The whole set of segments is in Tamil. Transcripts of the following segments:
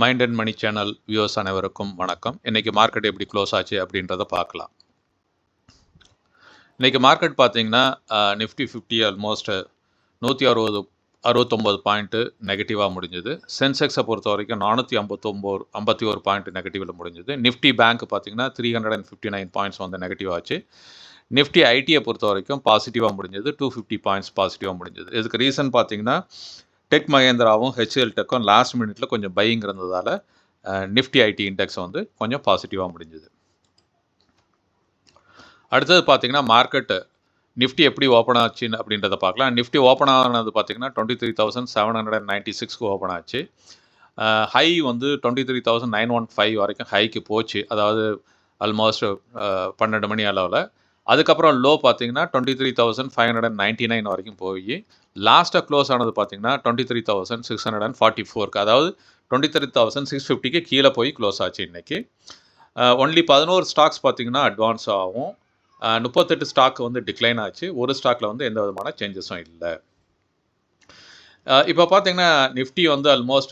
Mind and money channel viewers அனைவருக்கும் வணக்கம். இன்றைக்கி மார்க்கெட் எப்படி க்ளோஸ் ஆச்சு அப்படின்றத பார்க்கலாம். இன்றைக்கி மார்க்கெட் பார்த்தீங்கன்னா நிஃப்டி ஃபிஃப்டி ஆல்மோஸ்ட் நூற்றி அறுபது அறுபத்தொம்போது பாயிண்ட்டு நெகட்டிவாக முடிஞ்சது. சென்செக்ஸை பொறுத்த வரைக்கும் நானூற்றி ஐம்பத்தொம்போது ஐம்பத்தி ஒரு பாயிண்ட் நெகட்டிவில் முடிஞ்சுது. நிஃப்டி பேங்க் பார்த்தீங்கன்னா three hundred and fifty nine points வந்து நெகட்டிவ் ஆச்சு. நிஃப்டி ஐடியை பொறுத்த வரைக்கும் பாசிட்டிவாக முடிஞ்சது. டூ ஃபிஃப்டி பாயிண்ட்ஸ் பாசிட்டிவாக முடிஞ்சது. இதுக்கு ரீசன் பார்த்தீங்கன்னா டெக் மகேந்திராவும் ஹெச்எல் டெக்கும் லாஸ்ட் மினிட்ல கொஞ்சம் பையிங் இருந்ததால் நிஃப்டி ஐடி இண்டெக்ஸ் வந்து கொஞ்சம் பாசிட்டிவாக முடிஞ்சுது. அடுத்தது பார்த்தீங்கன்னா மார்க்கெட்டு நிஃப்டி எப்படி ஓப்பன் ஆச்சுன்னு அப்படின்றத பார்க்கலாம் நிஃப்டி ஓப்பன் ஆனது பார்த்தீங்கன்னா twenty three thousand seven hundred and ninety சிக்ஸ்க்கு open ஆச்சு ஹை வந்து twenty three thousand nine one five வரைக்கும் ஹைக்கு போச்சு. அதாவது ஆல்மோஸ்ட் பன்னெண்டு மணி அளவில். அதுக்கப்புறம் லோ பார்த்தீங்கன்னா twenty three thousand five hundred and ninety nine வரைக்கும் போய் லாஸ்ட்டாக க்ளோஸ் ஆனது பார்த்தீங்கன்னா twenty three thousand six hundred and forty ஃபோருக்கு அதாவது டுவெண்ட்டி த்ரீ தௌசண்ட் சிக்ஸ் ஃபிஃப்டிக்கு கீழே போய் க்ளோஸ் ஆச்சு இன்னைக்கு. ஒன்லி பதினோரு ஸ்டாக்ஸ் பார்த்தீங்கன்னா அட்வான்ஸ் ஆகும். முப்பத்தெட்டு ஸ்டாக் வந்து டிக்ளைன் ஆச்சு. ஒரு ஸ்டாக்ல வந்து எந்த விதமான சேஞ்சஸும் இல்லை. Uh, இப்போ பார்த்தீங்கன்னா நிஃப்டி வந்து almost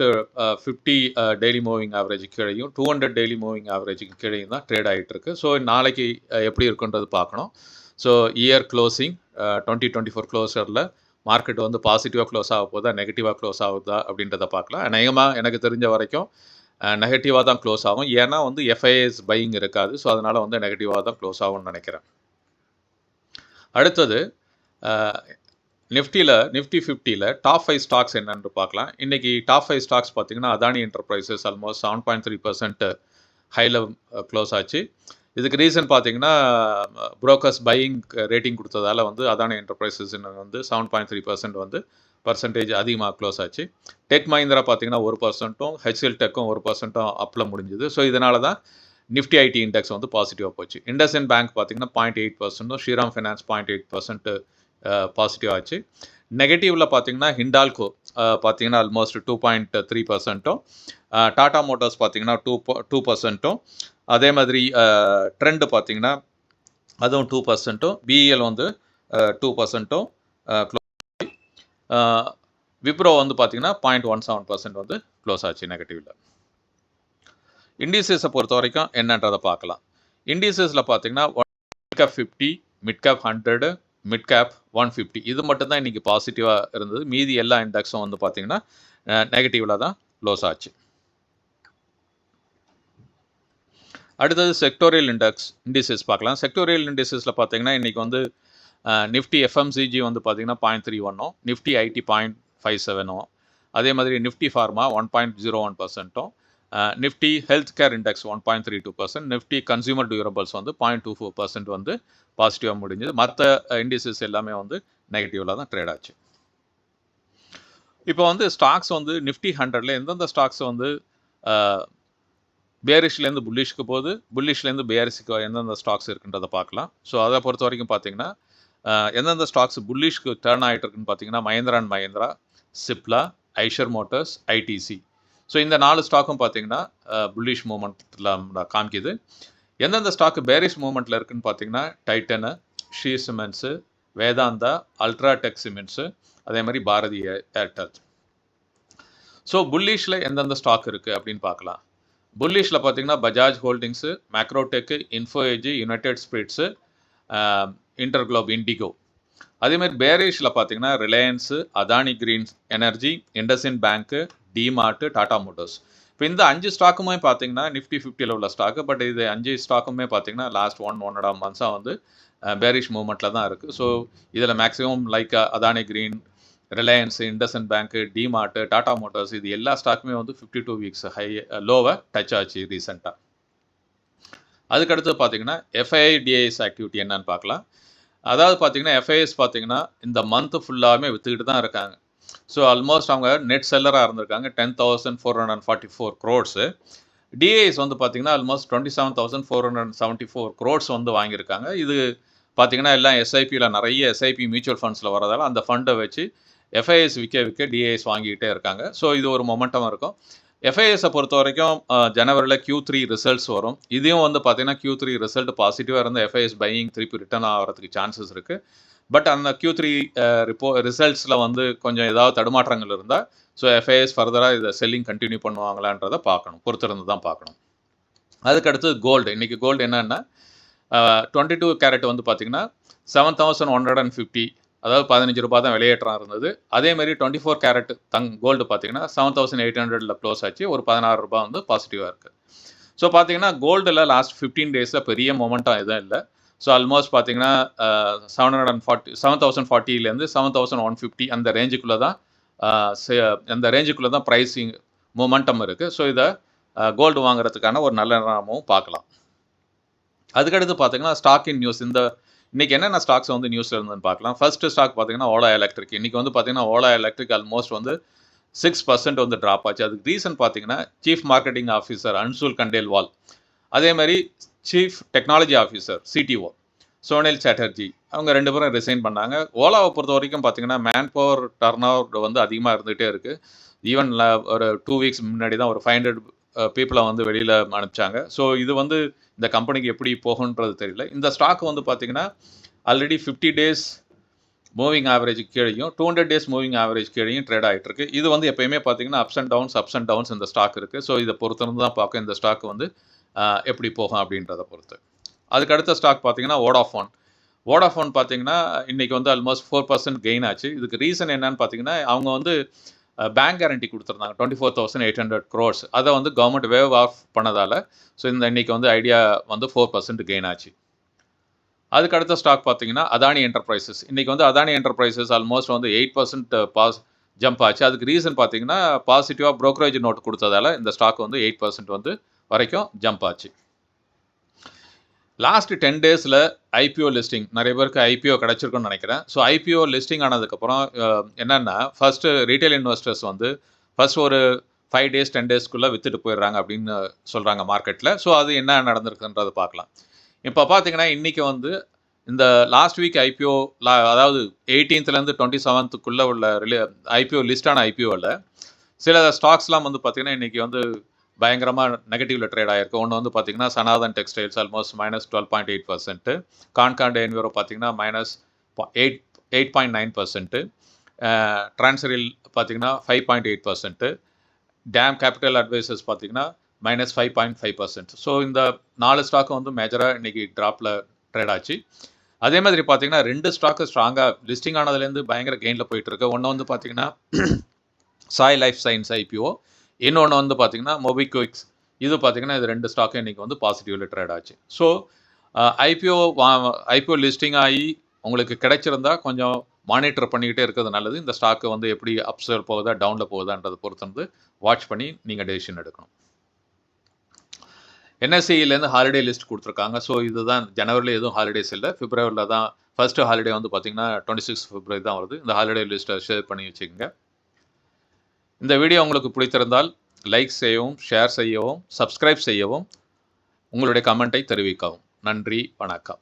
fifty daily moving average கீழையும் டூ ஹண்ட்ரட் டெய்லி மூவிங் ஆவரேஜுக்கு கீழையும் தான் ட்ரேட் ஆகிட்டு இருக்கு ஸோ நாளைக்கு uh, எப்படி இருக்குன்றது பார்க்கணும் so year closing twenty twenty four க்ளோஸரில் market வந்து பாசிட்டிவாக க்ளோஸ் ஆக போதா நெகட்டிவாக க்ளோஸ் ஆகுதா அப்படின்றத பார்க்கலாம் அநேகமாக எனக்கு தெரிஞ்ச வரைக்கும் uh, நெகட்டிவாக தான் க்ளோஸ் ஆகும். ஏன்னா வந்து எஃப்ஐஎஸ் பையிங் இருக்காது. ஸோ அதனால் வந்து நெகட்டிவாக தான் க்ளோஸ் ஆகும்னு நினைக்கிறேன். அடுத்தது நிஃப்டியில் நிஃப்டி ஃபிஃப்டியில் டாப் ஃபைவ் ஸ்டாக்ஸ் என்னென்று பார்க்கலாம். இன்றைக்கி டாப் ஃபைவ் ஸ்டாக்ஸ் பார்த்தீங்கன்னா Adani Enterprises almost seven point three percent ஹையில் க்ளோஸ் ஆச்சு. இதுக்கு ரீசன் பார்த்தீங்கன்னா புரோக்கர்ஸ் பையிங் ரேட்டிங் கொடுத்ததால வந்து அதானி என்டர்பிரைசஸ் வந்து செவன் பாயிண்ட் த்ரீ பர்சன்ட் வந்து பர்சன்டேஜ் அதிகமாக க்ளோஸ் ஆச்சு. டெக் மஹிந்திரா பார்த்தீங்கன்னா ஒரு பர்சன்ட்டும் ஹெச்எல் டெக்கும் ஒரு பர்சன்ட்டும் அப்பில் முடிஞ்சுது. ஸோ இதனால தான் நிஃப்டி ஐடி இண்டெக்ஸ் வந்து பாசிட்டிவாக போச்சு. இண்டஸ்இன் பேங்க் பார்த்தீங்கன்னா point eight பர்சன்ட்டும் Shriram finance point eight percent positive ஆச்சு. நெகட்டிவில் பார்த்தீங்கன்னா ஹிண்டால்கோ பார்த்தீங்கன்னா ஆல்மோஸ்ட் டூ பாயிண்ட் த்ரீ பர்சன்ட்டும் டாடா மோட்டார்ஸ் பார்த்தீங்கன்னா டூ டூ பர்சன்ட்டும் அதே மாதிரி ட்ரெண்டு பார்த்தீங்கன்னா அதுவும் டூ பர்சன்ட்டும் பிஇஎல் வந்து டூ பர்சன்ட்டும் க்ளோஸ் விப்ரோ வந்து பார்த்தீங்கன்னா பாயிண்ட் ஒன் செவன் பர்சன்ட் வந்து க்ளோஸ் ஆச்சு நெகட்டிவில் இண்டிசஸை பொறுத்த வரைக்கும் என்னன்றதை பார்க்கலாம். இண்டிசஸில் பார்த்தீங்கன்னா mid cap fifty midcap hundred mid cap one fifty இது மட்டும்தான் இன்றைக்கி பாசிட்டிவாக இருந்தது. மீதி எல்லா இண்டெக்ஸும் வந்து பார்த்தீங்கன்னா நெகட்டிவில் தான் க்ளோஸ் ஆச்சு. அடுத்தது செக்டோரியல் இண்டெக்ஸ் இண்டிசஸ் பார்க்கலாம். செக்டோரியல் இண்டிசஸில் பார்த்தீங்கன்னா இன்றைக்கி வந்து நிஃப்டி எஃப்எம்சிஜி வந்து பார்த்தீங்கன்னா பாயிண்ட் த்ரீ ஒன்னும் நிஃப்டி ஐடி பாயிண்ட் ஃபைவ் செவனும் அதே மாதிரி Nifty pharma one point zero one பர்சன்ட்டும் Nifty health care index one point three two percent Nifty consumer durables வந்து பாயிண்ட் டூ ஃபோர் பர்சன்ட் வந்து பாசிட்டிவாக முடிஞ்சது. மற்ற இண்டிசஸ் எல்லாமே வந்து நெகட்டிவில் தான் ட்ரேட் ஆச்சு. இப்போ வந்து ஸ்டாக்ஸ் வந்து நிஃப்டி ஹண்ட்ரட்ல எந்தெந்த ஸ்டாக்ஸ் வந்து பேரிஷ்லேருந்து புல்லிஷ்க்கு போகுது புல்லிஷ்லேருந்து பேரிஸுக்கு எந்தெந்த ஸ்டாக்ஸ் இருக்குன்றதை பார்க்கலாம். ஸோ அதை பொறுத்த வரைக்கும் பார்த்தீங்கன்னா எந்தெந்த ஸ்டாக்ஸ் புல்லிஷ்க்கு டேர்ன் ஆகிட்டு இருக்குன்னு பார்த்தீங்கன்னா Mahindra and Mahindra Cipla Eicher Motors ITC so இந்த நாலு ஸ்டாக்கும் பார்த்தீங்கன்னா புல்லிஷ் மூமெண்ட்டில் காமிக்குது. எந்தெந்த ஸ்டாக்கு பேரிஷ் மூமெண்ட்டில் இருக்குன்னு பார்த்தீங்கன்னா டைட்டனு ஷீ சிமெண்ட்ஸு வேதாந்தா அல்ட்ராடெக் சிமெண்ட்ஸு அதே மாதிரி பாரதி ஏர்டெல் ஸோ புல்லிஷில் எந்தெந்த ஸ்டாக் இருக்குது அப்படின்னு பார்க்கலாம். புல்லிஷில் பார்த்தீங்கன்னா Bajaj Holdings Macrotech Info Edge United Spirits InterGlobe IndiGo அதேமாதிரி பேரிஷில் பார்த்தீங்கன்னா Reliance Adani Greens Energy IndusInd Bank DMart Tata Motors இப்போ இந்த அஞ்சு ஸ்டாக்குமே பார்த்தீங்கன்னா நிஃப்டி ஃபிஃப்டியில் உள்ள ஸ்டாக்கு பட் இது அஞ்சு ஸ்டாக்குமே பார்த்தீங்கன்னா last one one and half மந்த்ஸாக வந்து பேரிஷ் மூவ்மெண்ட்டில் தான் இருக்குது ஸோ இதில் maximum like Adani Green Reliance IndusInd Bank DMart Tata Motors இது எல்லா ஸ்டாக்குமே வந்து ஃபிஃப்டி டூ வீக்ஸ் ஹை லோவை டச் ஆச்சு ரீசெண்டாக அதுக்கடுத்து பார்த்தீங்கன்னா எஃப்ஐஐ டிஐஎஸ் ஆக்டிவிட்டி என்னன்னு பார்க்கலாம். அதாவது பார்த்தீங்கன்னா எஃப்ஐஎஸ் பார்த்தீங்கன்னா இந்த மந்த் ஃபுல்லாகவே விற்றுக்கிட்டு தான் இருக்காங்க. ஸோ ஆல்மோஸ்ட் அவங்க நெட் செல்லராக இருந்திருக்காங்க. Ten thousand four hundred forty four crores DIIs வந்து பார்த்தீங்கன்னா almost twenty seven thousand four hundred seventy four crores வந்து வாங்கியிருக்காங்க. இது பார்த்தீங்கன்னா எல்லாம் எஸ்ஐபியில் நிறைய எஸ்ஐபி மியூச்சுவல் ஃபண்ட்ஸில் வரதால் அந்த ஃபண்டை வச்சு எஃப்ஐஎஸ் விற்க விற்க டிஏஎஸ் வாங்கிக்கிட்டே இருக்காங்க. ஸோ இது ஒரு மொமெண்டம் இருக்கும். எஃப்ஐஎஸை பொறுத்த வரைக்கும் ஜனவரியில் கியூ த்ரீ ரிசல்ட்ஸ் வரும். இதையும் வந்து பார்த்தீங்கன்னா கியூ த்ரீ ரிசல்ட் பாசிட்டிவாக இருந்த எஃப்ஐஎஸ் பையிங் திருப்பி ரிட்டர்ன் ஆகிறதுக்கு சான்சஸ் இருக்குது பட் அந்த கியூ த்ரீ ரிப்போ ரிசல்ட்ஸில் வந்து கொஞ்சம் ஏதாவது தடுமாற்றங்கள் இருந்தால் ஸோ எஃப்ஐஎஸ் ஃபர்தராக இதை செல்லிங் கண்டினியூ பண்ணுவாங்களான்றதை பார்க்கணும். பொறுத்திருந்து தான் பார்க்கணும். அதுக்கடுத்து கோல்டு இன்றைக்கி கோல்டு என்னென்னா டுவெண்ட்டி டூ கேரட் வந்து பார்த்திங்கன்னா seven thousand one hundred and fifty அதாவது பதினஞ்சு ரூபாய் தான் வெளியேற்றம் இருந்தது. அதேமாரி டுவெண்ட்டி ஃபோர் கேரட் தங் கோல்டு பார்த்தீங்கன்னா செவன் தௌசண்ட் எயிட் ஹண்ட்ரடில் க்ளோஸ் ஆச்சு. ஒரு பதினாறு ரூபாய் வந்து பாசிட்டிவாக இருக்குது ஸோ பார்த்தீங்கன்னா கோல்டில் லாஸ்ட் ஃபிஃப்டீன் டேஸில் பெரிய மொமெண்டம் எதுவும் இல்லை. ஸோ ஆல்மோஸ்ட் பார்த்தீங்கன்னா seven hundred and forty seven thousand ஃபார்ட்டிலேருந்து seven thousand one fifty அந்த ரேஞ்சுக்குள்ளே தான் uh, சே- அந்த ரேஞ்சுக்குள்ளே தான் ப்ரைஸிங் மூமெண்டம் இருக்குது ஸோ இதை கோல்டு வாங்குறதுக்கான ஒரு நல்ல நேரமும் பார்க்கலாம். அதுக்கடுத்து பார்த்தீங்கன்னா ஸ்டாக் இன் நியூஸ் இந்த இன்னைக்கு என்னென்ன ஸ்டாக்ஸ் வந்து நியூஸில் இருந்ததுன்னு பார்க்கலாம். ஃபர்ஸ்ட் ஸ்டாக் பார்த்தீங்கன்னா ஓலா எலக்ட்ரிக் இன்றைக்கி வந்து பார்த்தீங்கன்னா ஓலா எலக்ட்ரிக் ஆல்மோஸ்ட் வந்து சிக்ஸ் பர்சன்ட் வந்து ட்ராப் ஆச்சு. அதுக்கு ரீசன் பார்த்தீங்கன்னா chief marketing officer Anshul Khandelwal அதே மாதிரி chief technology officer CTO Suvonil Chatterjee அவங்க ரெண்டு பேரும் ரிசைன் பண்ணாங்க. ஓலாவை பொறுத்த வரைக்கும் பார்த்தீங்கன்னா மேன் பவர் டர்ன் வந்து அதிகமாக இருந்துகிட்டே இருக்குது ஈவன் ஒரு டூ வீக்ஸ் முன்னாடி தான் ஒரு ஃபைவ் ஹண்ட்ரட் பீப்புளை வந்து வெளியில் அனுப்பிச்சாங்க. ஸோ இது வந்து இந்த கம்பெனிக்கு எப்படி போகுன்றது தெரியல. இந்த ஸ்டாக் வந்து பார்த்தீங்கன்னா already fifty days moving average கீழேயும் two hundred days moving average கீழேயும் ட்ரேட் ஆகிட்டு இருக்கு. இது வந்து எப்பயுமே பார்த்தீங்கன்னா ups and downs ups and downs இந்த ஸ்டாக் இருக்குது ஸோ இதை பொறுத்திருந்து தான் பார்க்க இந்த ஸ்டாக் வந்து எப்படி போகும் அப்படின்றத பொறுத்து. அதுக்கு அடுத்த ஸ்டாக் பார்த்தீங்கன்னா வோடாஃபோன் வோடாஃபோன் பார்த்தீங்கன்னா இன்றைக்கி வந்து ஆல்மோஸ்ட் ஃபோர் பர்சன்ட் கெயின் ஆச்சு. இதுக்கு ரீசன் என்னன்னு பார்த்தீங்கன்னா அவங்க வந்து பேங்க் கேரண்டி கொடுத்துருந்தாங்க. Twenty four thousand eight hundred crores அதை வந்து கவர்மெண்ட் வேவ் ஆஃப் பண்ணதால் ஸோ இந்த இன்றைக்கி வந்து ஐடியா வந்து ஃபோர் பர்சன்ட் கெயின் ஆச்சு. அதுக்கு அடுத்த ஸ்டாக் பார்த்தீங்கன்னா அதானி என்டர்பிரைசஸ் இன்றைக்கி வந்து அதானி என்டர்பிரைசஸ் ஆல்மோஸ்ட் வந்து எயிட் பர்சன்ட் பாஸ் ஜம்ப் ஆச்சு. அதுக்கு ரீசன் பார்த்தீங்கன்னா பாசிட்டிவாக ப்ரோக்கரேஜ் நோட் கொடுத்ததால இந்த ஸ்டாக் வந்து எயிட் பர்சன்ட் வந்து வரைக்கும் ஜம்ப் ஆச்சு. லாஸ்ட் டென் டேஸில் ஐபிஓ லிஸ்டிங் நிறைய பேருக்கு ஐபிஓ கிடச்சிருக்குன்னு நினைக்கிறேன். ஸோ ஐபிஓ லிஸ்டிங் ஆனதுக்கப்புறம் என்னென்னா ஃபஸ்ட்டு ரீட்டைல் இன்வெஸ்டர்ஸ் வந்து ஃபர்ஸ்ட் ஒரு ஃபைவ் டேஸ் டென் டேஸ்க்குள்ளே வித்துட்டு போயிடுறாங்க அப்படின்னு சொல்கிறாங்க மார்க்கெட்டில் ஸோ அது என்ன நடந்திருக்குன்றதை பார்க்கலாம். இப்போ பார்த்தீங்கன்னா இன்றைக்கி வந்து இந்த லாஸ்ட் வீக் ஐபிஓ லா அதாவது எயிட்டீன்த்லேருந்து டுவெண்ட்டி செவன்த்துக்குள்ளே உள்ள ரிலே ஐபிஓ லிஸ்டான ஐபிஓவில் சில ஸ்டாக்ஸ்லாம் வந்து பார்த்திங்கன்னா இன்றைக்கி வந்து பயங்கரமாக நெகட்டிவ்ல ட்ரேட் ஆயிருக்கு. ஒன்று வந்து பார்த்தீங்கன்னா Sanathan Textiles almost minus twelve point eight percent Concord Enviro பார்த்தீங்கன்னா minus eight eight point nine percent Transrail பார்த்தீங்கன்னா five point eight percent DAM Capital Advisors பார்த்தீங்கன்னா minus five point five percent so இந்த நாலு ஸ்டாக்கு வந்து மேஜராக இன்னைக்கு ட்ராப்பில் ட்ரேட் ஆச்சு. அதே மாதிரி பார்த்தீங்கன்னா ரெண்டு ஸ்டாக்கு ஸ்ட்ராங்காக லிஸ்டிங் ஆனதுலேருந்து பயங்கர கெயினில் போயிட்டுருக்கு ஒன்று வந்து பார்த்தீங்கன்னா சாய் லைஃப் சயின்ஸ் ஐபிஓ இன்னொன்று வந்து பார்த்தீங்கன்னா மொபிக்விக்ஸ் இது பார்த்தீங்கன்னா இது ரெண்டு ஸ்டாக்கும் இன்றைக்கி வந்து பாசிட்டிவ்ல ட்ரேட் ஆச்சு. ஸோ ஐபிஓ வா ஐபிஓ லிஸ்டிங் ஆகி உங்களுக்கு கிடைச்சிருந்தா கொஞ்சம் மானிட்டர் பண்ணிக்கிட்டே இருக்கிறது நல்லது. இந்த ஸ்டாக்கு வந்து எப்படி அப்சர் போகுதா டவுனில் போகுதான்றதை பொறுத்து வந்து வாட்ச் பண்ணி நீங்கள் டெசிஷன் எடுக்கணும். என்எஸ்சியிலேருந்து ஹாலிடே லிஸ்ட் கொடுத்துருக்காங்க. ஸோ இதுதான் ஜனவரியில் எதுவும் ஹாலிடேஸ் இல்லை. பிப்ரவரியில் தான் ஃபர்ஸ்ட் ஹாலிடே வந்து பார்த்தீங்கன்னா டுவெண்ட்டி சிக்ஸ் பிப்ரவரி தான் வருது. இந்த ஹாலிடே லிஸ்ட்டை ஷேர் பண்ணி வச்சுக்கோங்க. இந்த வீடியோ உங்களுக்கு பிடித்திருந்தால் லைக் செய்யவும் ஷேர் செய்யவும் சப்ஸ்கிரைப் செய்யவும் உங்களுடைய கமெண்ட்டை தெரிவிக்கவும். நன்றி வணக்கம்.